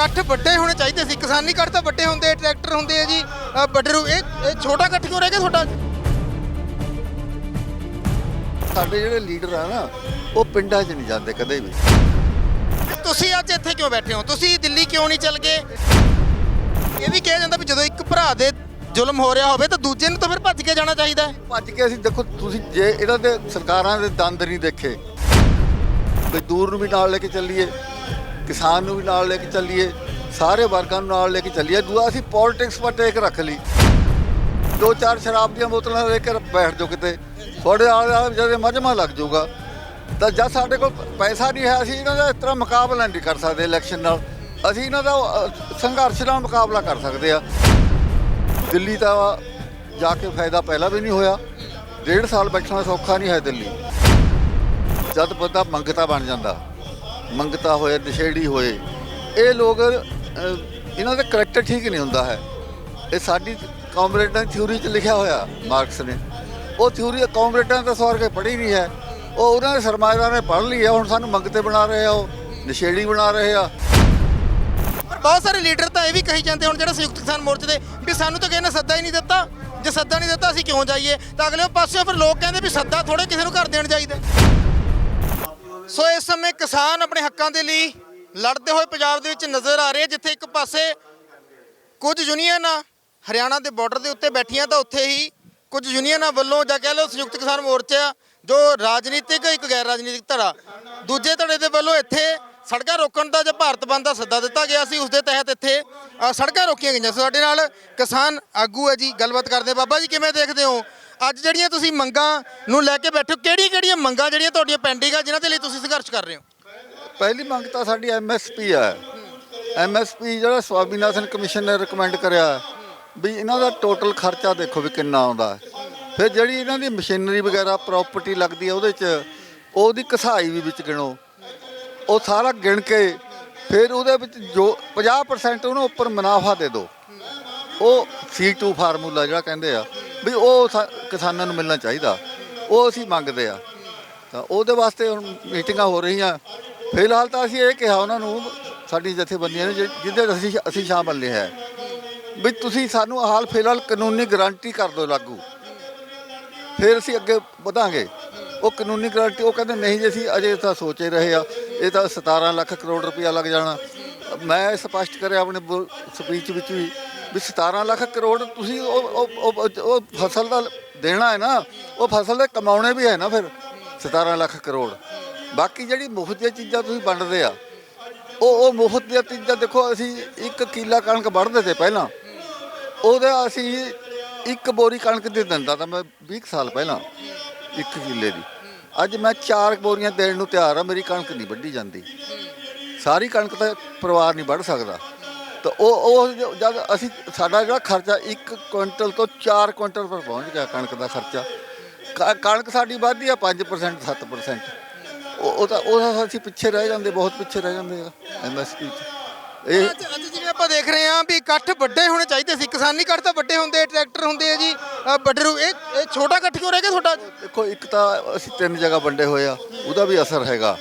ਇਕੱਠ ਵੱਡੇ ਹੋਣੇ ਚਾਹੀਦੇ ਸੀ। ਕਿਸਾਨੀ ਇਕੱਠ ਤਾਂ ਵੱਡੇ ਹੁੰਦੇ ਟਰੈਕਟਰ ਹੁੰਦੇ ਆ ਜੀ। ਅ, ਵੱਡੇ ਰੂ ਇਹ ਇਹ ਛੋਟਾ ਇਕੱਠ ਕਿਉਂ ਰਹਿ ਗਿਆ ਤੁਹਾਡਾ? ਸਾਡੇ ਜਿਹੜੇ ਲੀਡਰ ਆ ਨਾ ਉਹ ਪਿੰਡਾਂ 'ਚ ਨਹੀਂ ਜਾਂਦੇ ਕਦੇ ਵੀ। ਤੁਸੀਂ ਅੱਜ ਇੱਥੇ ਕਿਉਂ ਬੈਠੇ ਹੋ? ਤੁਸੀਂ ਦਿੱਲੀ ਕਿਉਂ ਨਹੀਂ ਚੱਲ ਗਏ? ਇਹ ਵੀ ਕਿਹਾ ਜਾਂਦਾ ਵੀ ਜਦੋਂ ਇੱਕ ਭਰਾ ਦੇ ਜ਼ੁਲਮ ਹੋ ਰਿਹਾ ਹੋਵੇ ਤਾਂ ਦੂਜੇ ਨੂੰ ਤਾਂ ਫਿਰ ਭੱਜ ਕੇ ਜਾਣਾ ਚਾਹੀਦਾ ਹੈ। ਭੱਜ ਕੇ ਅਸੀਂ ਦੇਖੋ ਤੁਸੀਂ ਜੇ ਇਹਨਾਂ ਦੇ ਸਰਕਾਰਾਂ ਦੇ ਦੰਦ ਨਹੀਂ ਦੇਖੇ ਮਜ਼ਦੂਰ ਨੂੰ ਵੀ ਨਾਲ ਲੈ ਕੇ ਚੱਲੀਏ। ਕਿਸਾਨ ਨੂੰ ਵੀ ਨਾਲ ਲੈ ਕੇ ਚੱਲੀਏ, ਸਾਰੇ ਵਰਗਾਂ ਨੂੰ ਨਾਲ ਲੈ ਕੇ ਚੱਲੀਏ। ਦੂਆ, ਅਸੀਂ ਪੋਲਿਟਿਕਸ ਪਰ ਟੇਕ ਰੱਖ ਲਈ। ਦੋ ਚਾਰ ਸ਼ਰਾਬ ਦੀਆਂ ਬੋਤਲਾਂ ਲੈ ਕੇ ਬੈਠ ਜਾਓ ਕਿਤੇ। ਤੁਹਾਡੇ ਆਲੇ ਆਲੇ ਜਿਹੜੇ ਮਜਮਾ ਲੱਗ ਜਾਊਗਾ। ਤਾਂ ਜਦ ਸਾਡੇ ਕੋਲ ਪੈਸਾ ਨਹੀਂ ਹੈ, ਅਸੀਂ ਇਹਨਾਂ ਦਾ ਇਸ ਤਰ੍ਹਾਂ ਮੁਕਾਬਲਾ ਨਹੀਂ ਕਰ ਸਕਦੇ ਇਲੈਕਸ਼ਨ ਨਾਲ। ਅਸੀਂ ਇਹਨਾਂ ਦਾ ਸੰਘਰਸ਼ ਨਾਲ ਮੁਕਾਬਲਾ ਕਰ ਸਕਦੇ ਆ ਦਿੱਲੀ ਤਾਂ ਜਾ ਕੇ ਫਾਇਦਾ ਪਹਿਲਾਂ ਵੀ ਨਹੀਂ ਹੋਇਆ। ਡੇਢ ਸਾਲ ਬੈਠਣਾ ਸੌਖਾ ਨਹੀਂ ਹੈ ਦਿੱਲੀ। ਜਦ ਬੰਦਾ ਮੰਗਤਾ ਬਣ ਜਾਂਦਾ। ਮੰਗਤਾ ਹੋਏ, ਨਸ਼ੇੜੀ ਹੋਏ, ਇਹ ਲੋਕ ਇਹਨਾਂ ਦਾ ਕਰੈਕਟਰ ਠੀਕ ਨਹੀਂ ਹੁੰਦਾ ਹੈ। ਇਹ ਸਾਡੀ ਕਾਮਰੇਡਾਂ ਥਿਊਰੀ 'ਚ ਲਿਖਿਆ ਹੋਇਆ, ਮਾਰਕਸ ਨੇ। ਉਹ ਥਿਊਰੀ ਕਾਮਰੇਡਾਂ ਤਾਂ ਸਵਾਰ ਕੇ ਪੜ੍ਹੀ ਨਹੀਂ ਹੈ। ਉਹ ਉਹਨਾਂ ਦੇ ਸਰਮਾਏਦਾਰ ਨੇ ਪੜ੍ਹ ਲਈ ਹੈ, ਹੁਣ ਸਾਨੂੰ ਮੰਗਤੇ ਬਣਾ ਰਹੇ ਆ, ਉਹ ਨਸ਼ੇੜੀ ਬਣਾ ਰਹੇ ਆ। ਪਰ ਬਹੁਤ ਸਾਰੇ ਲੀਡਰ ਤਾਂ ਇਹ ਵੀ ਕਹੀ ਜਾਂਦੇ ਹੁਣ ਜਿਹੜਾ ਸੰਯੁਕਤ ਕਿਸਾਨ ਮੋਰਚੇ ਦੇ, ਵੀ ਸਾਨੂੰ ਤਾਂ ਕਿਸੇ ਨੇ ਸੱਦਾ ਹੀ ਨਹੀਂ ਦਿੱਤਾ। ਜੇ ਸੱਦਾ ਨਹੀਂ ਦਿੱਤਾ, ਅਸੀਂ ਕਿਉਂ ਜਾਈਏ? ਤਾਂ ਅਗਲੇ ਪਾਸੇ ਫਿਰ ਲੋਕ ਕਹਿੰਦੇ ਵੀ ਸੱਦਾ ਥੋੜੇ ਕਿਸੇ ਨੂੰ ਕਰ ਦੇਣ ਚਾਹੀਦਾ ਸੋ ਇਸ ਸਮੇਂ ਕਿਸਾਨ ਆਪਣੇ ਹੱਕਾਂ ਦੇ ਲਈ ਲੜਦੇ ਹੋਏ ਪੰਜਾਬ ਦੇ ਵਿੱਚ ਨਜ਼ਰ ਆ ਰਹੇ ਜਿੱਥੇ ਇੱਕ ਪਾਸੇ ਕੁਝ ਯੂਨੀਅਨਾਂ ਹਰਿਆਣਾ ਦੇ ਬਾਰਡਰ ਦੇ ਉੱਤੇ ਬੈਠੀਆਂ ਤਾਂ ਉੱਥੇ ਹੀ ਕੁਝ ਯੂਨੀਅਨਾਂ ਵੱਲੋਂ ਜਾਂ ਕਹਿ ਲਓ ਸੰਯੁਕਤ ਕਿਸਾਨ ਮੋਰਚਾ ਜੋ ਰਾਜਨੀਤਿਕ ਇੱਕ ਗੈਰ ਰਾਜਨੀਤਿਕ ਧੜਾ, ਦੂਜੇ ਧੜੇ ਦੇ ਵੱਲੋਂ ਇੱਥੇ ਸੜਕਾਂ ਰੋਕਣ ਦਾ ਜਾਂ ਭਾਰਤ ਬੰਦ ਦਾ ਸੱਦਾ ਦਿੱਤਾ ਗਿਆ ਸੀ ਉਸ ਦੇ ਤਹਿਤ ਇੱਥੇ ਸੜਕਾਂ ਰੋਕੀਆਂ ਗਈਆਂ। ਸੋ ਸਾਡੇ ਨਾਲ ਕਿਸਾਨ ਆਗੂ ਹੈ ਜੀ, ਗੱਲਬਾਤ ਕਰਦੇ ਬਾਬਾ ਜੀ ਕਿਵੇਂ ਦੇਖਦੇ ਹੋ? ਅੱਜ ਜਿਹੜੀਆਂ ਤੁਸੀਂ ਮੰਗਾਂ ਨੂੰ ਲੈ ਕੇ ਬੈਠੇ ਹੋ ਕਿਹੜੀ ਕਿਹੜੀਆਂ ਮੰਗਾਂ ਜਿਹੜੀਆਂ ਤੁਹਾਡੀਆਂ ਪੈਂਡਿੰਗ ਆ, ਜਿਨ੍ਹਾਂ ਦੇ ਲਈ ਤੁਸੀਂ ਸੰਘਰਸ਼ ਕਰ ਰਹੇ ਹੋ? ਪਹਿਲੀ ਮੰਗ ਤਾਂ ਸਾਡੀ ਐਮਐਸਪੀ ਹੈ ਐਮਐਸਪੀ ਜਿਹੜਾ ਸਵਾਮੀਨਾਥਨ ਕਮਿਸ਼ਨ ਨੇ ਰეკਮੈਂਡ ਕਰਿਆ ਵੀ ਇਹਨਾਂ ਦਾ ਟੋਟਲ ਖਰਚਾ ਦੇਖੋ ਵੀ ਕਿੰਨਾ ਆਉਂਦਾ। ਫਿਰ ਜਿਹੜੀ ਇਹਨਾਂ ਦੀ ਮਸ਼ੀਨਰੀ ਵਗੈਰਾ ਪ੍ਰਾਪਰਟੀ ਲੱਗਦੀ ਹੈ ਉਹਦੇ 'ਚ, ਉਹਦੀ ਕਸਾਈ ਵੀ ਵਿੱਚ ਗਿਣੋ। ਉਹ ਸਾਰਾ ਗਿਣ ਕੇ ਫਿਰ ਉਹਦੇ ਵਿੱਚ ਜੋ 50% ਉਹਨੂੰ ਉੱਪਰ ਮੁਨਾਫਾ ਦੇ ਦਿਓ ਉਹ C2 ਫਾਰਮੂਲਾ ਜਿਹੜਾ ਕਹਿੰਦੇ ਆ ਵੀ ਉਹ ਸਾ- ਕਿਸਾਨਾਂ ਨੂੰ ਮਿਲਣਾ ਚਾਹੀਦਾ। ਉਹ ਅਸੀਂ ਮੰਗਦੇ ਆ। ਤਾਂ ਉਹਦੇ ਵਾਸਤੇ ਹੁਣ ਮੀਟਿੰਗਾਂ ਹੋ ਰਹੀਆਂ। ਫਿਲਹਾਲ ਤਾਂ ਅਸੀਂ ਇਹ ਕਿਹਾ ਉਹਨਾਂ ਨੂੰ, ਸਾਡੀ ਜਥੇਬੰਦੀਆਂ ਨੇ, ਜਿ- ਜਿਹਦੇ ਅਸੀਂ ਅਸੀਂ ਸ਼ਾਮਲ ਲਿਆ ਹੈ। ਵੀ ਤੁਸੀਂ ਸਾਨੂੰ ਹਾਲ ਫਿਲਹਾਲ ਕਾਨੂੰਨੀ ਗਾਰੰਟੀ ਕਰ ਦਿਓ ਲਾਗੂ। ਫਿਰ ਅਸੀਂ ਅੱਗੇ ਵਧਾਂਗੇ। ਉਹ ਕਾਨੂੰਨੀ ਗਾਰੰਟੀ, ਉਹ ਕਹਿੰਦੇ ਨਹੀਂ ਜੀ, ਅਸੀਂ ਅਜੇ ਤਾਂ ਸੋਚੇ ਰਹੇ ਆ। ਇਹ ਤਾਂ 17 ਲੱਖ ਕਰੋੜ ਰੁਪਇਆ ਲੱਗ ਜਾਣਾ। ਮੈਂ ਇਹ ਸਪਸ਼ਟ ਕਰਿਆ ਆਪਣੇ ਸਪੀਚ ਵਿੱਚ ਵੀ ਵੀ 17 ਲੱਖ ਕਰੋੜ ਤੁਸੀਂ ਉਹ ਉਹ- ਉਹ ਫਸਲ ਦਾ ਦੇਣਾ ਹੈ ਨਾ, ਉਹ ਫਸਲ ਦੇ ਕਮਾਉਣੇ ਵੀ ਹੈ ਨਾ ਫਿਰ 17 ਲੱਖ ਕਰੋੜ। ਬਾਕੀ ਜਿਹੜੀ ਮੁਫਤ ਦੀਆਂ ਚੀਜ਼ਾਂ ਤੁਸੀਂ ਵੰਡਦੇ ਆ, ਉਹ ਉਹ ਮੁਫਤ ਦੀਆਂ ਚੀਜ਼ਾਂ ਦੇਖੋ, ਅਸੀਂ ਇੱਕ ਕਿੱਲਾ ਕਣਕ ਵੱਢਦੇ ਤੇ ਪਹਿਲਾਂ। ਉਹਦਾ ਅਸੀਂ ਇੱਕ ਬੋਰੀ ਕਣਕ ਦੇ ਦਿੰਦਾ ਤਾਂ ਮੈਂ 20 ਕੁ ਸਾਲ ਪਹਿਲਾਂ, ਇੱਕ ਕਿੱਲੇ ਦੀ। ਅੱਜ ਮੈਂ ਚਾਰ ਬੋਰੀਆਂ ਦੇਣ ਨੂੰ ਤਿਆਰ ਆ, ਮੇਰੀ ਕਣਕ ਨਹੀਂ ਵੱਢੀ ਜਾਂਦੀ। ਸਾਰੀ ਕਣਕ ਤਾਂ ਪਰਿਵਾਰ ਨਹੀਂ ਵੱਢ ਸਕਦਾ। ਤਾਂ ਉਹ ਉਹ ਜਦ ਅਸੀਂ ਸਾਡਾ ਜਿਹੜਾ ਖਰਚਾ 1 ਕੁਇੰਟਲ ਤੋਂ 4 ਕੁਇੰਟਲ ਪਰ ਪਹੁੰਚ ਗਿਆ ਕਣਕ ਦਾ ਖਰਚਾ ਕ- ਕਣਕ ਸਾਡੀ ਵੱਧਦੀ ਆ 5% 7% ਉਹ ਉਹ ਤਾਂ ਉਹ ਤਾਂ ਅਸੀਂ ਪਿੱਛੇ ਰਹਿ ਜਾਂਦੇ ਬਹੁਤ ਪਿੱਛੇ ਰਹਿ ਜਾਂਦੇ ਆ ਐਮਐਸਪੀ ਚ। ਇਹ ਅੱਜ ਅੱਜ ਜਿਵੇਂ ਆਪਾਂ ਦੇਖ ਰਹੇ ਹਾਂ ਵੀ ਇਕੱਠ ਵੱਡੇ ਹੋਣੇ ਚਾਹੀਦੇ ਸੀ। ਕਿਸਾਨੀ ਇਕੱਠ ਤਾਂ ਵੱਡੇ ਹੁੰਦੇ ਟਰੈਕਟਰ ਹੁੰਦੇ ਆ ਜੀ ਅ, ਇਹ ਇਹ ਛੋਟਾ ਇਕੱਠ ਕਿਉਂ ਰਹਿ ਗਿਆ ਤੁਹਾਡਾ? ਦੇਖੋ ਇੱਕ ਤਾਂ ਅਸੀਂ ਤਿੰਨ ਜਗ੍ਹਾ ਵੰਡੇ ਹੋਏ ਆ ਉਹਦਾ ਵੀ ਅਸਰ ਹੈਗਾ।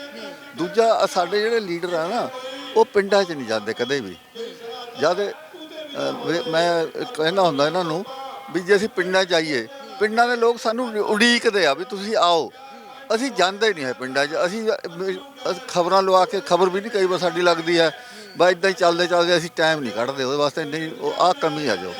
ਦੂਜਾ ਸਾਡੇ ਜਿਹੜੇ ਲੀਡਰ ਆ ਨਾ ਉਹ ਪਿੰਡਾਂ 'ਚ ਨਹੀਂ ਜਾਂਦੇ ਕਦੇ ਵੀ। ਜਦ ਮੈਂ ਕਹਿੰਦਾ ਹੁੰਦਾ ਇਹਨਾਂ ਨੂੰ ਵੀ ਜੇ ਅਸੀਂ ਪਿੰਡਾਂ 'ਚ ਆਈਏ ਪਿੰਡਾਂ ਦੇ ਲੋਕ ਸਾਨੂੰ ਉਡੀਕਦੇ ਆ ਵੀ ਤੁਸੀਂ ਆਓ। ਅਸੀਂ ਜਾਂਦੇ ਨਹੀਂ ਹੈ ਪਿੰਡਾਂ 'ਚ। ਅਸੀਂ ਖਬਰਾਂ ਲਵਾ ਕੇ ਖਬਰ ਵੀ ਨਹੀਂ ਕਈ ਵਾਰ ਸਾਡੀ ਲੱਗਦੀ ਹੈ। ਬਸ ਇਦਾਂ ਹੀ ਚੱਲਦੇ ਚੱਲਦੇ ਅਸੀਂ ਟਾਈਮ ਨਹੀਂ ਕੱਢਦੇ ਉਹਦੇ ਵਾਸਤੇ ਨਹੀਂ ਉਹ ਆਹ ਕਮੀ ਆ ਜੋ।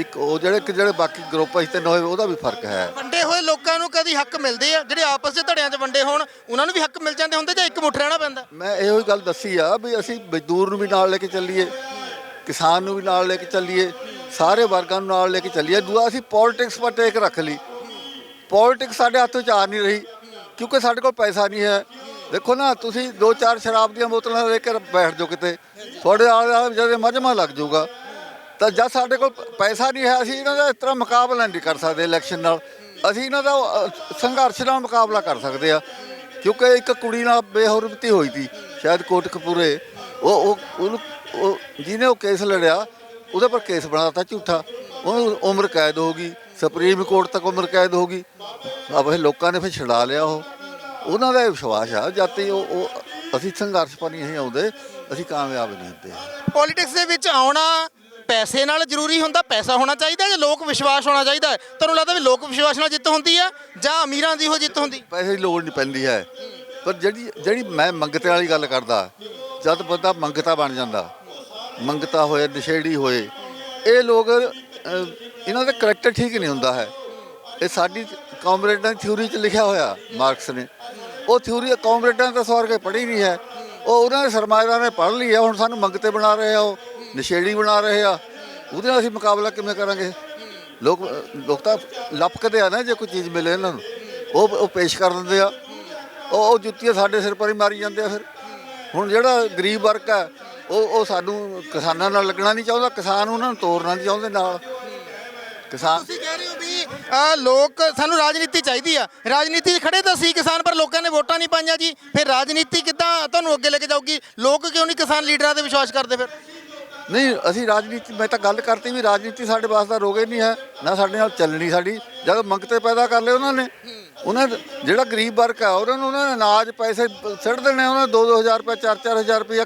ਇੱਕ ਉਹ ਜਿਹੜੇ ਕਿ ਜਿਹੜੇ ਬਾਕੀ ਗਰੁੱਪ ਅਸੀਂ ਤਿੰਨ ਹੋਏ ਉਹਦਾ ਵੀ ਫ਼ਰਕ ਹੈ। ਵੰਡੇ ਹੋਏ ਲੋਕਾਂ ਨੂੰ ਕਦੀ ਹੱਕ ਮਿਲਦੇ ਆ? ਜਿਹੜੇ ਆਪਸ ਦੇ ਧੜਿਆਂ 'ਚ ਵੰਡੇ ਹੋਣ ਉਹਨਾਂ ਨੂੰ ਵੀ ਹੱਕ ਮਿਲ ਜਾਂਦੇ ਹੁੰਦੇ ਜਾਂ ਇੱਕ ਮੁੱਠ ਰਹਿਣਾ ਪੈਂਦਾ? ਮੈਂ ਇਹੋ ਹੀ ਗੱਲ ਦੱਸੀ ਆ ਵੀ ਅਸੀਂ ਮਜ਼ਦੂਰ ਨੂੰ ਵੀ ਨਾਲ ਲੈ ਕੇ ਚੱਲੀਏ। ਕਿਸਾਨ ਨੂੰ ਵੀ ਨਾਲ ਲੈ ਕੇ ਚੱਲੀਏ, ਸਾਰੇ ਵਰਗਾਂ ਨੂੰ ਨਾਲ ਲੈ ਕੇ ਚੱਲੀਏ। ਦੂਆ ਅਸੀਂ ਪੋਲਿਟਿਕਸ ਪਰ ਟੇਕ ਰੱਖ ਲਈ। ਪੋਲਿਟਿਕਸ ਸਾਡੇ ਹੱਥ ਵਿੱਚ ਆ ਨਹੀਂ ਰਹੀ, ਕਿਉਂਕਿ ਸਾਡੇ ਕੋਲ ਪੈਸਾ ਨਹੀਂ ਹੈ। ਦੇਖੋ ਨਾ, ਤੁਸੀਂ ਦੋ ਚਾਰ ਸ਼ਰਾਬ ਦੀਆਂ ਬੋਤਲਾਂ ਲੈ ਕੇ ਬੈਠ ਜਾਓ ਕਿਤੇ। ਤੁਹਾਡੇ ਆਲੇ ਆਲੇ ਜਿਹੜੇ ਮਜਮਾ ਲੱਗ ਜਾਊਗਾ। ਤਾਂ ਜਦ ਸਾਡੇ ਕੋਲ ਪੈਸਾ ਨਹੀਂ ਹੈ, ਅਸੀਂ ਇਹਨਾਂ ਦਾ ਇਸ ਤਰ੍ਹਾਂ ਮੁਕਾਬਲਾ ਨਹੀਂ ਕਰ ਸਕਦੇ ਇਲੈਕਸ਼ਨ ਨਾਲ। ਅਸੀਂ ਇਹਨਾਂ ਦਾ ਸੰਘਰਸ਼ ਨਾਲ ਮੁਕਾਬਲਾ ਕਰ ਸਕਦੇ ਆ ਕਿਉਂਕਿ ਇੱਕ ਕੁੜੀ ਨਾਲ ਬੇਹੁਰਮਤੀ ਹੋਈ ਸੀ, ਸ਼ਾਇਦ ਕੋਟਕਪੂਰੇ। ਉਹ ਉਹ, ਉਹਨੂੰ ਉਹ ਜਿਹਨੇ ਉਹ ਕੇਸ ਲੜਿਆ ਉਹਦੇ ਪਰ ਕੇਸ ਬਣਾਤਾ ਝੂਠਾ। ਉਹਨੂੰ ਉਮਰ ਕੈਦ ਹੋ ਗਈ ਸੁਪਰੀਮ ਕੋਰਟ ਤੱਕ ਉਮਰ ਕੈਦ ਹੋ ਗਈ। ਆਪੇ ਲੋਕਾਂ ਨੇ ਫਿਰ ਛਡਾ ਲਿਆ ਉਹ। ਉਹਨਾਂ ਦਾ ਇਹ ਵਿਸ਼ਵਾਸ ਆ ਜਾਤੀ ਉਹ ਉਹ ਅਸੀਂ ਸੰਘਰਸ਼ ਪਰ ਨਹੀਂ ਆਉਂਦੇ ਅਸੀਂ ਕਾਮਯਾਬ ਨਹੀਂ ਹੁੰਦੇ। ਪੋਲਿਟਿਕਸ ਦੇ ਵਿੱਚ ਆਉਣਾ ਪੈਸੇ ਨਾਲ ਜ਼ਰੂਰੀ ਹੁੰਦਾ ਪੈਸਾ ਹੋਣਾ ਚਾਹੀਦਾ ਜਾਂ ਲੋਕ ਵਿਸ਼ਵਾਸ ਹੋਣਾ ਚਾਹੀਦਾ? ਤੁਹਾਨੂੰ ਲੱਗਦਾ ਵੀ ਲੋਕ ਵਿਸ਼ਵਾਸ ਨਾਲ ਜਿੱਤ ਹੁੰਦੀ ਆ ਜਾਂ ਅਮੀਰਾਂ ਦੀ ਹੋ ਜਿੱਤ ਹੁੰਦੀ? ਪੈਸੇ ਦੀ ਲੋੜ ਨਹੀਂ ਪੈਂਦੀ ਹੈ। ਪਰ ਜਿਹੜੀ ਜਿਹੜੀ ਮੈਂ ਮੰਗਤੇ ਵਾਲੀ ਗੱਲ ਕਰਦਾ ਜਦ ਬੰਦਾ ਮੰਗਤਾ ਬਣ ਜਾਂਦਾ ਮੰਗਤਾ ਹੋਏ ਨਸ਼ੇੜੀ ਹੋਏ ਇਹ ਲੋਕ ਅਹ, ਇਹਨਾਂ ਦਾ ਕਰੈਕਟਰ ਠੀਕ ਨਹੀਂ ਹੁੰਦਾ ਹੈ। ਇਹ ਸਾਡੀ ਕਾਮਰੇਡਾਂ ਦੀ ਥਿਊਰੀ 'ਚ ਲਿਖਿਆ ਹੋਇਆ ਮਾਰਕਸ ਨੇ। ਉਹ ਥਿਊਰੀ ਕਾਮਰੇਡਾਂ ਤਾਂ ਸਵਾਰ ਕੇ ਪੜ੍ਹੀ ਨਹੀਂ ਹੈ। ਉਹ ਉਹਨਾਂ ਦੇ ਸਰਮਾਏਦਾਰਾਂ ਨੇ ਪੜ੍ਹ ਲਈ ਹੈ ਹੁਣ ਸਾਨੂੰ ਮੰਗਤੇ ਬਣਾ ਰਹੇ ਆ ਉਹ ਨਸ਼ੇੜੀ ਬਣਾ ਰਹੇ ਆ। ਉਹਦੇ ਨਾਲ ਅਸੀਂ ਮੁਕਾਬਲਾ ਕਿਵੇਂ ਕਰਾਂਗੇ? ਲੋਕ ਲੋਕ ਤਾਂ ਲਪਕਦੇ ਆ ਨਾ ਜੇ ਕੋਈ ਚੀਜ਼ ਮਿਲੇ ਇਹਨਾਂ ਨੂੰ। ਉਹ ਉਹ ਪੇਸ਼ ਕਰ ਦਿੰਦੇ ਆ। ਉਹ ਉਹ ਜੁੱਤੀਆਂ ਸਾਡੇ ਸਿਰ ਪਰ ਹੀ ਮਾਰੀ ਜਾਂਦੇ ਆ ਫਿਰ। ਹੁਣ ਜਿਹੜਾ ਗਰੀਬ ਵਰਗ ਆ ਉਹ ਉਹ ਸਾਨੂੰ ਕਿਸਾਨਾਂ ਨਾਲ ਲੱਗਣਾ ਨਹੀਂ ਚਾਹੁੰਦਾ ਕਿਸਾਨ ਉਹਨਾਂ ਨੂੰ ਤੋੜਨਾ ਨਹੀਂ ਚਾਹੁੰਦੇ ਨਾਲ। ਕਿਸਾਨ ਤੁਸੀਂ ਕਹਿ ਰਹੇ ਹੋ ਵੀ ਅਹ, ਲੋਕ ਸਾਨੂੰ ਰਾਜਨੀਤੀ ਚਾਹੀਦੀ ਆ। ਰਾਜਨੀਤੀ 'ਚ ਖੜੇ ਤਾਂ ਸੀ ਕਿਸਾਨ ਪਰ ਲੋਕਾਂ ਨੇ ਵੋਟਾਂ ਨਹੀਂ ਪਾਈਆਂ ਜੀ। ਫਿਰ ਰਾਜਨੀਤੀ ਕਿੱਦਾਂ ਤੁਹਾਨੂੰ ਅੱਗੇ ਲੈ ਕੇ ਜਾਊਗੀ? ਲੋਕ ਕਿਉਂ ਨਹੀਂ ਕਿਸਾਨ ਲੀਡਰਾਂ ਤੇ ਵਿਸ਼ਵਾਸ ਕਰਦੇ ਫਿਰ? ਨਹੀਂ ਅਸੀਂ ਰਾਜਨੀਤੀ ਮੈਂ ਤਾਂ ਗੱਲ ਕਰਤੀ ਵੀ ਰਾਜਨੀਤੀ ਸਾਡੇ ਵਾਸਤੇ ਰੋਗੇ ਨਹੀਂ ਹੈ ਨਾ ਸਾਡੇ ਨਾਲ ਚੱਲਣੀ ਸਾਡੀ। ਜਦ ਮੰਗਤੇ ਪੈਦਾ ਕਰ ਲਏ ਉਹਨਾਂ ਨੇ ਉਹਨਾਂ ਜਿਹੜਾ ਗਰੀਬ ਵਰਗ ਆ ਉਹਨਾਂ ਨੂੰ ਉਹਨਾਂ ਨੇ ਅਨਾਜ ਪੈਸੇ ਸਿੱਟ ਦੇਣੇ ਉਹਨਾਂ 2-2000 ਰੁਪਏ 4-4000 ਰੁਪਏ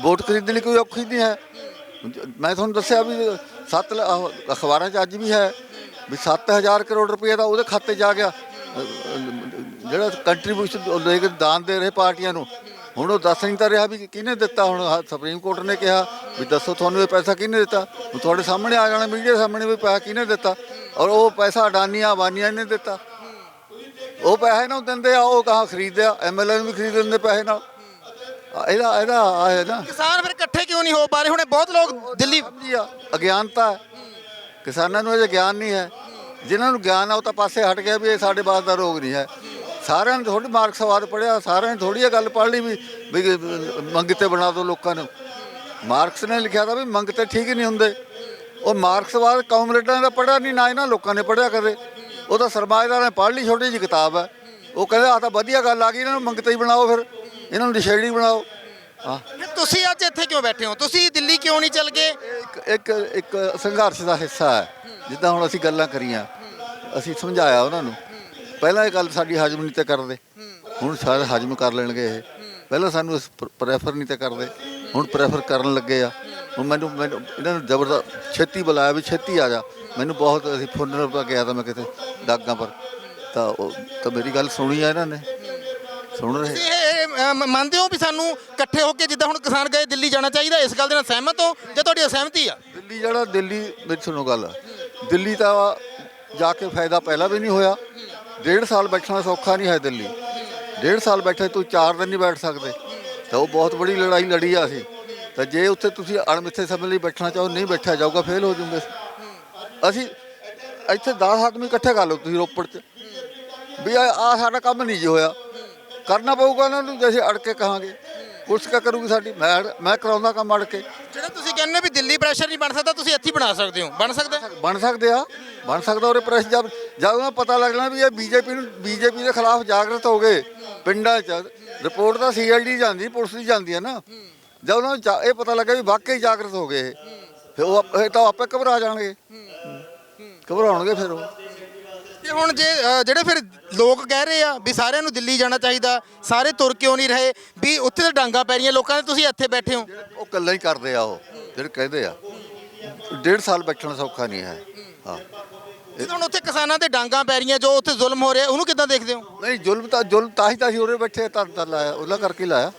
ਵੋਟ ਖਰੀਦਣ ਲਈ ਕੋਈ ਔਖੀ ਨਹੀਂ ਹੈ। ਮੈਂ ਤੁਹਾਨੂੰ ਦੱਸਿਆ ਵੀ ਸੱਤ ਲ- ਅਖਬਾਰਾਂ 'ਚ ਅੱਜ ਵੀ ਹੈ ਵੀ 7000 ਕਰੋੜ ਰੁਪਏ ਦਾ ਉਹਦੇ ਖਾਤੇ ਜਾ ਗਿਆ। ਜਿਹੜਾ ਕੰਟਰੀਬਿਊਸ਼ਨ ਲੈ ਕੇ ਦਾਨ ਦੇ ਰਹੇ ਪਾਰਟੀਆਂ ਨੂੰ। ਹੁਣ ਉਹ ਦੱਸ ਨਹੀਂ ਤਾਂ ਰਿਹਾ ਵੀ ਕਿਹਨੇ ਦਿੱਤਾ? ਹੁਣ ਸੁਪਰੀਮ ਕੋਰਟ ਨੇ ਕਿਹਾ ਵੀ ਦੱਸੋ ਤੁਹਾਨੂੰ ਇਹ ਪੈਸਾ ਕਿਹਨੇ ਦਿੱਤਾ? ਹੁਣ ਤੁਹਾਡੇ ਸਾਹਮਣੇ ਆ ਜਾਣਾ ਮੀਡੀਆ ਸਾਹਮਣੇ ਵੀ ਪੈਸਾ ਕਿਹਨੇ ਦਿੱਤਾ? ਔਰ ਉਹ ਪੈਸਾ ਅਡਾਨੀਆਂ ਬਾਨੀਆਂ ਨੇ ਦਿੱਤਾ। ਉਹ ਪੈਸੇ ਨਾ ਦਿੰਦੇ ਆ, ਉਹ ਕਹਾਂ ਖਰੀਦਦੇ ਆ ਐਮਐਲਏ ਨੂੰ ਵੀ ਖਰੀਦ ਲੈਂਦੇ ਪੈਸੇ ਨਾਲ। ਇਹਦਾ ਇਹਦਾ ਆ ਹੈ ਨਾ ਕਿਸਾਨ ਫਿਰ ਇਕੱਠੇ ਕਿਉਂ ਨਹੀਂ ਹੋ ਪਾ ਰਹੇ? ਹੁਣੇ ਬਹੁਤ ਲੋਕ ਦਿੱਲੀ ਸਮਝੀ ਆ ਅਗਿਆਨਤਾ ਹੈ। ਕਿਸਾਨਾਂ ਨੂੰ ਇਹ ਗਿਆਨ ਨਹੀਂ ਹੈ। ਜਿਨ੍ਹਾਂ ਨੂੰ ਗਿਆਨ ਆ ਉਹ ਤਾਂ ਪਾਸੇ ਹਟ ਗਿਆ ਵੀ ਇਹ ਸਾਡੇ ਬਾਸ ਦਾ ਰੋਗ ਨਹੀਂ ਹੈ। ਸਾਰਿਆਂ ਨੇ ਥੋੜੀ ਮਾਰਕਸਵਾਦ ਪੜਿਆ। ਸਾਰਿਆਂ ਨੇ ਥੋੜੀ ਇਹ ਗੱਲ ਪੜ੍ਹ ਲਈ ਵੀ ਵੀ ਮੰਗਤੇ ਬਣਾ ਦਿਓ ਲੋਕਾਂ ਨੂੰ। ਮਾਰਕਸ ਨੇ ਲਿਖਿਆ ਤਾਂ ਵੀ ਮੰਗਤੇ ਠੀਕ ਨਹੀਂ ਹੁੰਦੇ। ਉਹ ਮਾਰਕਸਵਾਦ ਕੌਮਰੇਡਾਂ ਦਾ ਪੜਿਆ ਨਹੀਂ ਨਾ ਇਹਨਾਂ ਲੋਕਾਂ ਨੇ ਪੜਿਆ ਕਦੇ। ਉਹ ਤਾਂ ਸਰਮਾਏਦਾਰ ਨੇ ਪੜ੍ਹ ਲਈ ਛੋਟੀ ਜਿਹੀ ਕਿਤਾਬ ਹੈ। ਉਹ ਕਹਿੰਦੇ ਆ ਤਾਂ ਵਧੀਆ ਗੱਲ ਆ ਗਈ ਇਹਨਾਂ ਨੂੰ ਮੰਗਤੇ ਹੀ ਬਣਾਓ ਫਿਰ। ਇਹਨਾਂ ਨੂੰ ਨਸ਼ੇੜੀ ਬਣਾਓ। ਹਾਂ। ਫਿਰ ਤੁਸੀਂ ਅੱਜ ਇੱਥੇ ਕਿਉਂ ਬੈਠੇ ਹੋ? ਤੁਸੀਂ ਦਿੱਲੀ ਕਿਉਂ ਨਹੀਂ ਚੱਲ ਗਏ? ਇੱਕ ਇੱਕ ਇੱਕ ਸੰਘਰਸ਼ ਦਾ ਹਿੱਸਾ ਹੈ। ਜਿੱਦਾਂ ਹੁਣ ਅਸੀਂ ਗੱਲਾਂ ਕਰੀਆਂ ਅਸੀਂ ਸਮਝਾਇਆ ਉਹਨਾਂ ਨੂੰ। ਪਹਿਲਾਂ ਇਹ ਗੱਲ ਸਾਡੀ ਹਜਮ ਨਹੀਂ ਤੇ ਕਰਦੇ। ਹੁਣ ਸਾਰੇ ਹਜਮ ਕਰ ਲੈਣਗੇ ਇਹ। ਪਹਿਲਾਂ ਸਾਨੂੰ ਪ੍ਰੈਫਰ ਨਹੀਂ ਤੇ ਕਰਦੇ। ਹੁਣ ਪ੍ਰੈਫਰ ਕਰਨ ਲੱਗੇ ਆ। ਹੁਣ ਮੈਨੂੰ ਮੈਨੂੰ ਇਹਨਾਂ ਨੂੰ ਜ਼ਬਰਦਸਤ ਛੇਤੀ ਬੁਲਾਇਆ ਵੀ ਛੇਤੀ ਆ ਜਾ। ਮੈਨੂੰ ਬਹੁਤ ਅਸੀਂ ਫੋਨ ਪਰ ਗਿਆ ਤਾਂ ਮੈਂ ਕਿਤੇ ਦਾਗਾਂ ਪਰ। ਤਾਂ ਉਹ ਤਾਂ ਮੇਰੀ ਗੱਲ ਸੁਣੀ ਆ ਇਹਨਾਂ ਨੇ। ਸੁਣ ਰਹੇ। ਮੰਨਦੇ ਹੋ ਵੀ ਸਾਨੂੰ ਇਕੱਠੇ ਹੋ ਕੇ ਜਿੱਦਾਂ ਹੁਣ ਕਿਸਾਨ ਗਏ ਦਿੱਲੀ ਜਾਣਾ ਚਾਹੀਦਾ, ਇਸ ਗੱਲ ਦੇ ਨਾਲ ਸਹਿਮਤ ਹੋ ਜਾਂ ਤੁਹਾਡੀ ਅਸਹਿਮਤੀ ਆ? ਦਿੱਲੀ ਜਿਹੜਾ ਦਿੱਲੀ, ਮੇਰੀ ਸੁਣੋ ਗੱਲ। ਦਿੱਲੀ ਤਾਂ ਜਾ ਕੇ ਫਾਇਦਾ ਪਹਿਲਾਂ ਵੀ ਨਹੀਂ ਹੋਇਆ। ਡੇਢ ਸਾਲ ਬੈਠਣਾ ਸੌਖਾ ਨਹੀਂ ਹੈ ਦਿੱਲੀ। ਡੇਢ ਸਾਲ ਬੈਠੇ ਤੂੰ 4 ਦਿਨ ਨਹੀਂ ਬੈਠ ਸਕਦੇ। ਤਾਂ ਉਹ ਬਹੁਤ ਬੜੀ ਲੜਾਈ ਲੜੀ ਆ ਅਸੀਂ। ਤਾਂ ਜੇ ਉੱਥੇ ਤੁਸੀਂ ਅਣਮਿੱਥੇ ਸਮੇਂ ਲਈ ਬੈਠਣਾ ਚਾਹੋ, ਨਹੀਂ ਬੈਠਿਆ ਜਾਊਗਾ, ਫੇਲ ਹੋ ਜੂਗੇ। ਅਸੀਂ ਇੱਥੇ 10 ਆਦਮੀ ਇਕੱਠੇ ਕਰ ਲਓ ਤੁਸੀਂ ਰੋਪੜ 'ਚ। ਵੀ ਆ ਆਹ ਸਾਡਾ ਕੰਮ ਨਹੀਂ ਜੀ ਹੋਇਆ। ਕਰਨਾ ਪਊਗਾ ਉਹਨਾਂ ਨੂੰ ਜੇ ਅਸੀਂ ਅੜ ਕੇ ਕਹਾਂਗੇ। ਪੁਲਿਸ ਕਿਆ ਕਰੂਗੀ ਸਾਡੀ? ਮੈਂ ਮੈਂ ਕਰਾਉਂਦਾ ਕੰਮ ਅੜ ਕੇ। ਜਿਹੜਾ ਤੁਸੀਂ ਕਹਿੰਦੇ ਵੀ ਦਿੱਲੀ ਪ੍ਰੈਸ਼ਰ ਨਹੀਂ ਬਣ ਸਕਦਾ ਤੁਸੀਂ ਇੱਥੇ ਬਣਾ ਸਕਦੇ ਹੋ। ਬਣ ਸਕਦਾ? ਬਣ ਸਕਦੇ ਆ। ਬਣ ਸਕਦਾ ਉਹਦੇ ਪ੍ਰੈਸ ਜਦ ਜਦ ਪਤਾ ਲੱਗ ਜਾਣਾ ਵੀ ਇਹ ਬੀਜੇਪੀ ਨੂੰ ਬੀਜੇਪੀ ਦੇ ਖਿਲਾਫ ਜਾਗਰਤ ਹੋ ਗਏ ਪਿੰਡਾਂ 'ਚ। ਰਿਪੋਰਟ ਤਾਂ ਸੀਐਲਡੀ ਜਾਂਦੀ ਪੁਲਿਸ ਦੀ ਜਾਂਦੀ ਹੈ ਨਾ। ਜਦ ਉਹਨਾਂ ਨੂੰ ਇਹ ਪਤਾ ਲੱਗਾ ਵੀ ਵਾਕਈ ਜਾਗਰਤ ਹੋ ਗਏ ਫਿਰ ਉਹ ਤਾਂ ਆਪੇ ਘਬਰਾ ਜਾਣਗੇ। ਘਬਰਾਉਣਗੇ ਫਿਰ ਉਹ। ਤੇ ਹੁਣ ਜੇ ਜਿਹੜੇ ਫਿਰ ਲੋਕ ਕਹਿ ਰਹੇ ਆ ਵੀ ਸਾਰਿਆਂ ਨੂੰ ਦਿੱਲੀ ਜਾਣਾ ਚਾਹੀਦਾ ਸਾਰੇ ਤੁਰ ਕਿਉਂ ਨਹੀਂ ਰਹੇ ਵੀ ਉੱਥੇ ਤਾਂ ਡਾਂਗਾ ਪੈ ਰਹੀਆਂ ਲੋਕਾਂ ਦੇ ਤੁਸੀਂ ਇੱਥੇ ਬੈਠੇ ਹੋ। ਉਹ ਕੱਲਾ ਹੀ ਕਰਦੇ ਆ ਉਹ ਜਿਹੜੇ ਕਹਿੰਦੇ ਆ ਡੇਢ ਸਾਲ ਬੈਠਣਾ ਸੌਖਾ ਨਹੀਂ ਹੈ। ਹਾਂ। ਜੇ ਹੁਣ ਉੱਥੇ ਕਿਸਾਨਾਂ ਤੇ ਡਾਂਗਾ ਪੈ ਰਹੀਆਂ ਜੋ ਉੱਥੇ ਜ਼ੁਲਮ ਹੋ ਰਿਹਾ ਉਹਨੂੰ ਕਿੱਦਾਂ ਦੇਖਦੇ ਹੋ? ਨਹੀਂ ਜ਼ੁਲਮ ਤਾਂ ਜ਼ੁਲਮ ਤਾਂ ਹੀ ਤਾਂ ਅਸੀਂ ਉਰੇ ਬੈਠੇ ਤਾਂ ਤਾਂ ਲਾਇਆ ਉਹਨਾਂ ਕਰਕੇ ਹੀ ਲਾਇਆ।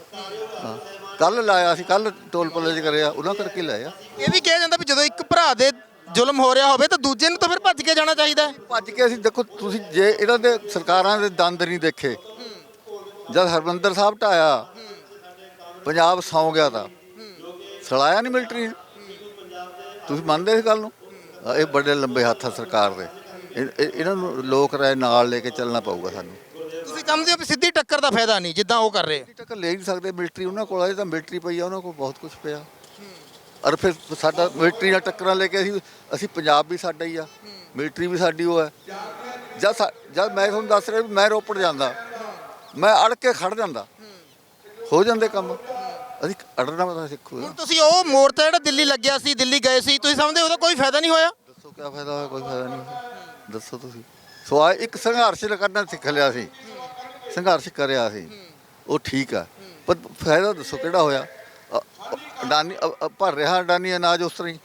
ਹਾਂ। ਕੱਲ ਲਾਇਆ ਸੀ ਕੱਲ ਟੋਲ ਪਲਾਜ ਕਰਿਆ ਉਹਨਾਂ ਕਰਕੇ ਹੀ ਲਾਇਆ। ਇਹ ਵੀ ਕਿਹਾ ਜਾਂਦਾ ਵੀ ਜਦੋਂ ਇੱਕ ਭਰਾ ਦੇ ਜ਼ੁਲਮ ਹੋ ਰਿਹਾ ਹੋਵੇ ਤਾਂ ਦੂਜੇ ਨੂੰ ਤਾਂ ਫਿਰ ਭੱਜ ਕੇ ਜਾਣਾ ਚਾਹੀਦਾ ਹੈ। ਭੱਜ ਕੇ ਅਸੀਂ ਦੇਖੋ ਤੁਸੀਂ ਜੇ ਇਹਨਾਂ ਦੇ ਸਰਕਾਰਾਂ ਦੇ ਦੰਦ ਨਹੀਂ ਦੇਖੇ ਜਦ ਹਰਮੰਦਰ ਸਾਹਿਬ ਢਾਇਆ ਪੰਜਾਬ ਸੌਂ ਗਿਆ ਤਾਂ। ਸਲਾਇਆ ਨਹੀਂ ਮਿਲਟਰੀ ਨੇ। ਤੁਸੀਂ ਮੰਨਦੇ ਇਸ ਗੱਲ ਨੂੰ? ਇਹ ਬੜੇ ਲੰਬੇ ਹੱਥ ਆ ਸਰਕਾਰ ਦੇ। ਇਹ- ਇਹ- ਇਹਨਾਂ ਨੂੰ ਲੋਕ ਰਾਏ ਨਾਲ ਲੈ ਕੇ ਚੱਲਣਾ ਪਊਗਾ ਸਾਨੂੰ। ਤੁਸੀਂ ਸਮਝਦੇ ਹੋ ਵੀ ਸਿੱਧੀ ਟੱਕਰ ਦਾ ਫਾਇਦਾ ਨਹੀਂ ਜਿੱਦਾਂ ਉਹ ਕਰ ਰਹੇ ਆ। ਟੱਕਰ ਲੈ ਨਹੀਂ ਸਕਦੇ। ਮਿਲਟਰੀ ਉਹਨਾਂ ਕੋਲ ਆ ਤਾਂ ਮਿਲਟਰੀ ਪਈ ਆ ਉਹਨਾਂ ਕੋਲ ਬਹੁਤ ਕੁਝ ਪਿਆ। ਔਰ ਫਿਰ ਸਾਡਾ ਮਿਲਟਰੀ ਨਾਲ ਟੱਕਰਾਂ ਲੈ ਕੇ ਅਸੀਂ ਅਸੀਂ ਪੰਜਾਬ ਵੀ ਸਾਡਾ ਹੀ ਆ। ਮਿਲਟਰੀ ਵੀ ਸਾਡੀ ਉਹ ਹੈ। ਜਦ ਸਾ- ਜਦ ਮੈਂ ਤੁਹਾਨੂੰ ਦੱਸ ਰਿਹਾ ਵੀ ਮੈਂ ਰੋਪੜ ਜਾਂਦਾ। ਮੈਂ ਅੜ ਕੇ ਖੜ ਜਾਂਦਾ। ਹੋ ਜਾਂਦੇ ਕੰਮ। ਅਸੀਂ ਅੜਨਾ ਪਤਾ ਸਿੱਖੋ। ਹੁਣ ਤੁਸੀਂ ਉਹ ਮੋਰਚਾ ਜਿਹੜਾ ਦਿੱਲੀ ਲੱਗਿਆ ਸੀ ਦਿੱਲੀ ਗਏ ਸੀ ਤੁਸੀਂ ਸਮਝਦੇ ਹੋ ਉਹਦਾ ਕੋਈ ਫਾਇਦਾ ਨਹੀਂ ਹੋਇਆ? ਦੱਸੋ ਕੀ ਫਾਇਦਾ ਹੋਇਆ ਕੋਈ ਫਾਇਦਾ ਨਹੀਂ ਦੱਸੋ ਤੁਸੀਂ। ਸੋ ਆ ਇੱਕ ਸੰਘਰਸ਼ ਕਰਨਾ ਸਿੱਖ ਲਿਆ ਸੀ। ਸੰਘਰਸ਼ ਕਰਿਆ ਸੀ। ਉਹ ਠੀਕ ਆ। ਪਰ ਫਾਇਦਾ ਦੱਸੋ ਕਿਹੜਾ ਹੋਇਆ? ਅ- ਅਡਾਨੀ ਅ- ਅ- ਭਰ ਰਿਹਾ ਅਡਾਨੀ ਅਨਾਜ ਉਸ ਤਰ੍ਹਾਂ ਹੀ।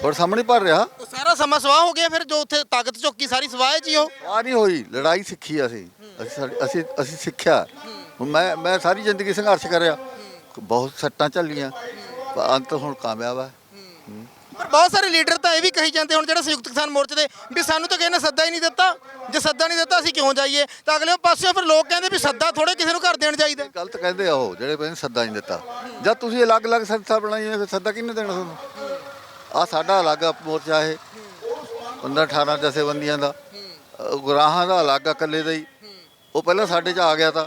ਤੁਹਾਡੇ ਸਾਹਮਣੇ ਭਰ ਰਿਹਾ। ਉਹ ਸਾਰਾ ਸਮਾਂ ਸਵਾਹ ਹੋ ਗਿਆ ਫਿਰ ਜੋ ਉੱਥੇ ਤਾਕਤ ਝੋਕੀ ਸਾਰੀ ਸਵਾਹ ਹੈ ਜੀ ਉਹ? ਆ ਨਹੀਂ ਹੋਈ ਲੜਾਈ ਸਿੱਖੀ ਅਸੀਂ। ਅਸੀਂ ਸਾਡੀ- ਅਸੀਂ ਅਸੀਂ ਸਿੱਖਿਆ। ਹੁਣ ਮੈਂ ਮੈਂ ਸਾਰੀ ਜ਼ਿੰਦਗੀ ਸੰਘਰਸ਼ ਕਰਿਆ। ਬਹੁਤ ਸੱਟਾਂ ਝੱਲੀਆਂ। ਪਰ ਅੰਤ ਹੁਣ ਕਾਮਯਾਬ ਹੈ ਪਰ ਬਹੁਤ ਸਾਰੇ ਲੀਡਰ ਤਾਂ ਇਹ ਵੀ ਕਹੀ ਜਾਂਦੇ ਹੁਣ ਜਿਹੜਾ ਸੰਯੁਕਤ ਕਿਸਾਨ ਮੋਰਚੇ ਦੇ ਵੀ ਸਾਨੂੰ ਤਾਂ ਕਿਸੇ ਨੇ ਸੱਦਾ ਹੀ ਨਹੀਂ ਦਿੱਤਾ। ਜੇ ਸੱਦਾ ਨਹੀਂ ਦਿੱਤਾ ਅਸੀਂ ਕਿਉਂ ਜਾਈਏ? ਤਾਂ ਅਗਲੇ ਪਾਸੇ ਫਿਰ ਲੋਕ ਕਹਿੰਦੇ ਵੀ ਸੱਦਾ ਥੋੜੇ ਕਿਸੇ ਨੂੰ ਘਰ ਦੇਣ ਚਾਹੀਦਾ। ਗਲਤ ਕਹਿੰਦੇ ਆ ਉਹ ਜਿਹੜੇ ਕਹਿੰਦੇ ਸੱਦਾ ਨਹੀਂ ਦਿੱਤਾ। ਜਦ ਤੁਸੀਂ ਅਲੱਗ-ਅਲੱਗ ਸੰਸਥਾ ਬਣਾਈ ਹੈ ਫਿਰ ਸੱਦਾ ਕਿਹਨੇ ਦੇਣਾ ਤੁਹਾਨੂੰ? ਆ ਸਾਡਾ ਅਲੱਗ ਆ ਮੋਰਚਾ ਇਹ। 15 18 ਜਥੇਬੰਦੀਆਂ ਦਾ। ਅ, ਗੁਰਾਹਾਂ ਦਾ ਅਲੱਗ ਆ ਇਕੱਲੇ ਦਾ ਹੀ। ਉਹ ਪਹਿਲਾਂ ਸਾਡੇ 'ਚ ਆ ਗਿਆ ਤਾਂ।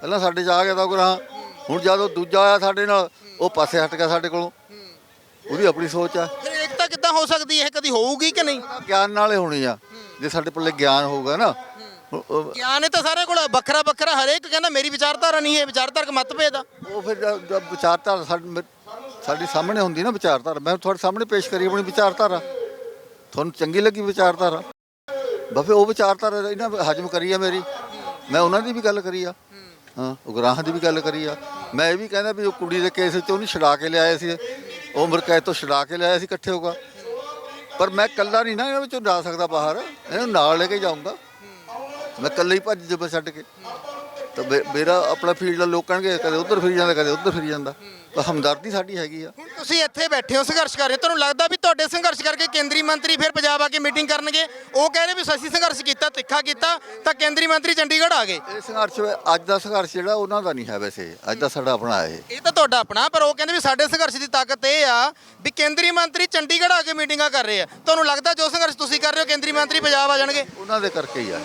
ਪਹਿਲਾਂ ਸਾਡੇ 'ਚ ਆ ਗਿਆ ਤਾਂ ਗੁਰਾਹਾਂ। ਹੁਣ ਜਦੋਂ ਦੂਜਾ ਆਇਆ ਸਾਡੇ ਨਾਲ ਉਹ ਪਾਸੇ ਹਟ ਗਿਆ ਸਾਡੇ ਕੋਲੋਂ। ਉਹਦੀ ਆਪਣੀ ਸੋਚ ਆ। ਫਿਰ ਏਕਤਾ ਕਿੱਦਾਂ ਹੋ ਸਕਦੀ ਹੈ? ਇਹ ਕਦੀ ਹੋਊਗੀ ਕਿ ਨਹੀਂ? ਗਿਆਨ ਨਾਲੇ ਹੋਣੀ ਆ। ਜੇ ਸਾਡੇ ਕੋਲੇ ਗਿਆਨ ਹੋਊਗਾ ਨਾ ਉਹ- ਉਹ ਗਿਆਨ ਹੈ ਤਾਂ ਸਾਰੇ ਕੋਲ ਵੱਖਰਾ ਵੱਖਰਾ ਹਰੇਕ ਕਹਿੰਦਾ ਮੇਰੀ ਵਿਚਾਰਧਾਰਾ ਨਹੀਂ ਹੈ ਵਿਚਾਰਧਾਰਕ ਮਤਭੇਦ ਆ। ਉਹ ਫਿਰ ਜਦ ਜਦ ਵਿਚਾਰਧਾਰਾ ਸਾਡੀ ਮੇ- ਸਾਡੀ ਸਾਹਮਣੇ ਹੁੰਦੀ ਨਾ ਵਿਚਾਰਧਾਰਾ। ਮੈਂ ਤੁਹਾਡੇ ਸਾਹਮਣੇ ਪੇਸ਼ ਕਰੀ ਆਪਣੀ ਵਿਚਾਰਧਾਰਾ। ਤੁਹਾਨੂੰ ਚੰਗੀ ਲੱਗੀ ਵਿਚਾਰਧਾਰਾ? ਬਫੇ ਉਹ ਵਿਚਾਰਧਾਰਾ ਇਹਨਾਂ ਹਜਮ ਕਰੀ ਆ ਮੇਰੀ। ਮੈਂ ਉਹਨਾਂ ਦੀ ਵੀ ਗੱਲ ਕਰੀ ਆ। ਹਾਂ। ਉਗਰਾਹਾਂ ਦੀ ਵੀ ਗੱਲ ਕਰੀ ਆ। ਮੈਂ ਇਹ ਵੀ ਕਹਿੰਦਾ ਵੀ ਉਹ ਕੁੜੀ ਦੇ ਕੇਸ ਵਿੱਚ ਉਹਨੂੰ ਛਡਾ ਕੇ ਲਿਆਏ ਸੀ। ਉਹ ਅਮਰੀਕਾ ਤੋਂ ਛਡਾ ਕੇ ਲਿਆਇਆ ਸੀ ਇਕੱਠੇ ਹੋਗਾ ਪਰ ਮੈਂ ਇਕੱਲਾ ਨਹੀਂ ਨਾ ਇਹਨਾਂ ਵਿੱਚੋਂ ਜਾ ਸਕਦਾ ਬਾਹਰ। ਇਹਨੂੰ ਨਾਲ ਲੈ ਕੇ ਜਾਊਂਗਾ। ਮੈਂ ਇਕੱਲਾ ਹੀ ਭੱਜ ਜਬ ਛੱਡ ਕੇ। ਤਾਂ ਮੇ- ਮੇਰਾ ਆਪਣਾ ਫੀਲਡ ਦਾ ਲੋਕ ਕਹਿਣਗੇ ਕਦੇ ਉਧਰ ਫਿਰ ਜਾਂਦਾ, ਕਦੇ ਉਧਰ ਫਿਰ ਜਾਂਦਾ। ਹਮਦਰਦੀ ਸਾਡੀ ਹੈਗੀ ਆ। ਹੁਣ ਤੁਸੀਂ ਇੱਥੇ ਬੈਠੇ ਹੋ ਸੰਘਰਸ਼ ਕਰ ਰਹੇ ਹੋ। ਤੁਹਾਨੂੰ ਲੱਗਦਾ ਵੀ ਤੁਹਾਡੇ ਸੰਘਰਸ਼ ਕਰਕੇ ਕੇਂਦਰੀ ਮੰਤਰੀ ਫਿਰ ਪੰਜਾਬ ਆ ਕੇ ਮੀਟਿੰਗ ਕਰਨਗੇ? ਉਹ ਕਹਿ ਰਹੇ ਵੀ ਅਸੀਂ ਸੰਘਰਸ਼ ਕੀਤਾ ਤਿੱਖਾ ਕੀਤਾ ਤਾਂ ਕੇਂਦਰੀ ਮੰਤਰੀ ਚੰਡੀਗੜ੍ਹ ਆ ਗਏ। ਇਹ ਸੰਘਰਸ਼ ਅੱਜ ਦਾ ਸੰਘਰਸ਼ ਜਿਹੜਾ ਉਹਨਾਂ ਦਾ ਨਹੀਂ ਹੈ ਵੈਸੇ। ਅੱਜ ਦਾ ਸਾਡਾ ਆਪਣਾ ਹੈ ਇਹ ਤਾਂ ਤੁਹਾਡਾ ਆਪਣਾ ਪਰ ਉਹ ਕਹਿੰਦੇ ਵੀ ਸਾਡੇ ਸੰਘਰਸ਼ ਦੀ ਤਾਕਤ ਇਹ ਆ ਵੀ ਕੇਂਦਰੀ ਮੰਤਰੀ ਚੰਡੀਗੜ੍ਹ ਆ ਕੇ ਮੀਟਿੰਗਾਂ ਕਰ ਰਹੇ ਆ। ਤੁਹਾਨੂੰ ਲੱਗਦਾ ਜੋ ਸੰਘਰਸ਼ ਤੁਸੀਂ ਕਰ ਰਹੇ ਹੋ ਕੇਂਦਰੀ ਮੰਤਰੀ ਪੰਜਾਬ ਆ ਜਾਣਗੇ? ਉਹਨਾਂ ਦੇ ਕਰਕੇ ਹੀ ਆ।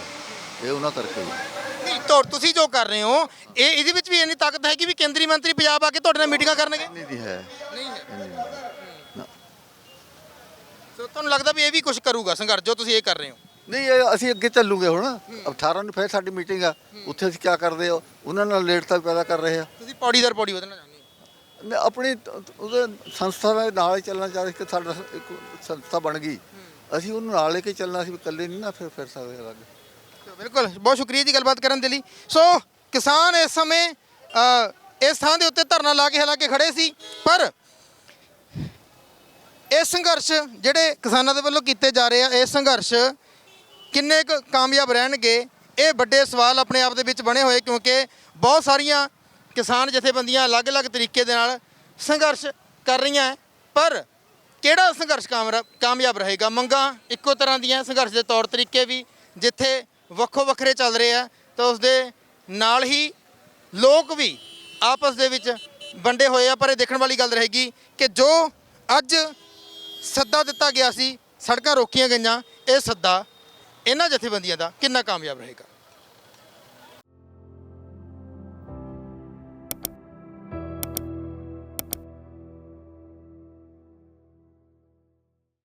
ਇਹ ਉਹਨਾਂ ਕਰਕੇ ਹੀ ਆ। ਨਹੀਂ ਤੁਹਾ- ਤੁਸੀਂ ਜੋ ਕਰ ਰਹੇ ਹੋ ਇਹ ਇਹਦੇ ਵਿੱਚ ਵੀ ਇੰਨੀ ਤਾਕਤ ਹੈ ਕਿ ਵੀ ਕੇਂਦਰੀ ਮੰਤਰੀ ਪੰਜਾਬ ਆ ਕੇ ਤੁਹਾਡੇ ਨਾਲ ਮੀਟਿੰਗਾਂ ਕਰਨਗੇ? ਨਹੀਂ ਦੀ ਹੈ। ਨਹੀਂ ਹੈ। ਸੋ ਤੁਹਾਨੂੰ ਲੱਗਦਾ ਵੀ ਇਹ ਵੀ ਕੁਝ ਕਰੂਗਾ ਸੰਘਰਸ਼ ਜੋ ਤੁਸੀਂ ਇਹ ਕਰ ਰਹੇ ਹੋ? ਨਹੀਂ ਇਹ ਅਸੀਂ ਅੱਗੇ ਚੱਲੂਗੇ ਹੁਣ। 18 ਨੂੰ ਫਿਰ ਸਾਡੀ ਮੀਟਿੰਗ ਆ। ਉੱਥੇ ਅਸੀਂ ਕੀ ਕਰਦੇ ਆ ਉਹਨਾਂ ਨਾਲ ਲੇਟਤਾ ਪੈਦਾ ਕਰ ਰਹੇ ਆ। ਤੁਸੀਂ ਪੌੜੀ ਦਰ ਪੌੜੀ ਵਧਣਾ ਚਾਹੁੰਦੇ ਹੋ? ਮੈਂ ਆਪਣੀ ਉਹਦੇ ਸੰਸਥਾ ਦੇ ਨਾਲ ਹੀ ਚੱਲਣਾ ਚਾਹ ਕਿ ਸਾਡਾ ਇੱਕ ਸੰਸਥਾ ਬਣ ਗਈ। ਅਸੀਂ ਉਹਨੂੰ ਨਾਲ ਲੈ ਕੇ ਚੱਲਣਾ ਸੀ ਇਕੱਲੇ ਨਹੀਂ ਨਾ ਫਿਰ ਫਿਰ ਸਕਦੇ ਅਲੱਗ। ਬਿਲਕੁਲ ਬਹੁਤ ਸ਼ੁਕਰੀਆ ਜੀ ਗੱਲਬਾਤ ਕਰਨ ਦੇ ਲਈ ਸੋ ਕਿਸਾਨ ਇਸ ਸਮੇਂ ਅ, ਇਸ ਥਾਂ ਦੇ ਉੱਤੇ ਧਰਨਾ ਲਾ ਕੇ ਹਾਲਾਂਕਿ ਖੜੇ ਸੀ ਪਰ ਇਹ ਸੰਘਰਸ਼ ਜਿਹੜੇ ਕਿਸਾਨਾਂ ਦੇ ਵੱਲੋਂ ਕੀਤੇ ਜਾ ਰਹੇ ਆ ਇਹ ਸੰਘਰਸ਼ ਕਿੰਨੇ ਕੁ ਕਾਮਯਾਬ ਰਹਿਣਗੇ ਇਹ ਵੱਡੇ ਸਵਾਲ ਆਪਣੇ ਆਪ ਦੇ ਵਿੱਚ ਬਣੇ ਹੋਏ ਕਿਉਂਕਿ ਬਹੁਤ ਸਾਰੀਆਂ ਕਿਸਾਨ ਜਥੇਬੰਦੀਆਂ ਅਲੱਗ-ਅਲੱਗ ਤਰੀਕੇ ਦੇ ਨਾਲ ਸੰਘਰਸ਼ ਕਰ ਰਹੀਆਂ ਹੈ। ਪਰ ਕਿਹੜਾ ਸੰਘਰਸ਼ ਕਾਮਰਾ- ਕਾਮਯਾਬ ਰਹੇਗਾ ਮੰਗਾਂ ਇੱਕੋ ਤਰ੍ਹਾਂ ਦੀਆਂ ਸੰਘਰਸ਼ ਦੇ ਤੌਰ ਤਰੀਕੇ ਵੀ ਜਿੱਥੇ ਵੱਖੋ ਵੱਖਰੇ ਚੱਲ ਰਹੇ ਆ, ਤਾਂ ਉਸ ਦੇ ਨਾਲ ਹੀ ਲੋਕ ਵੀ ਆਪਸ ਦੇ ਵਿੱਚ ਵੰਡੇ ਹੋਏ ਆ, ਪਰ ਇਹ ਦੇਖਣ ਵਾਲੀ ਗੱਲ ਰਹੇਗੀ ਕਿ ਜੋ ਅੱਜ ਸੱਦਾ ਦਿੱਤਾ ਗਿਆ ਸੀ, ਸੜਕਾਂ ਰੋਕੀਆਂ ਗਈਆਂ, ਇਹ ਸੱਦਾ ਇਹਨਾਂ ਜਥੇਬੰਦੀਆਂ ਦਾ ਕਿੰਨਾ ਕਾਮਯਾਬ ਰਹੇਗਾ?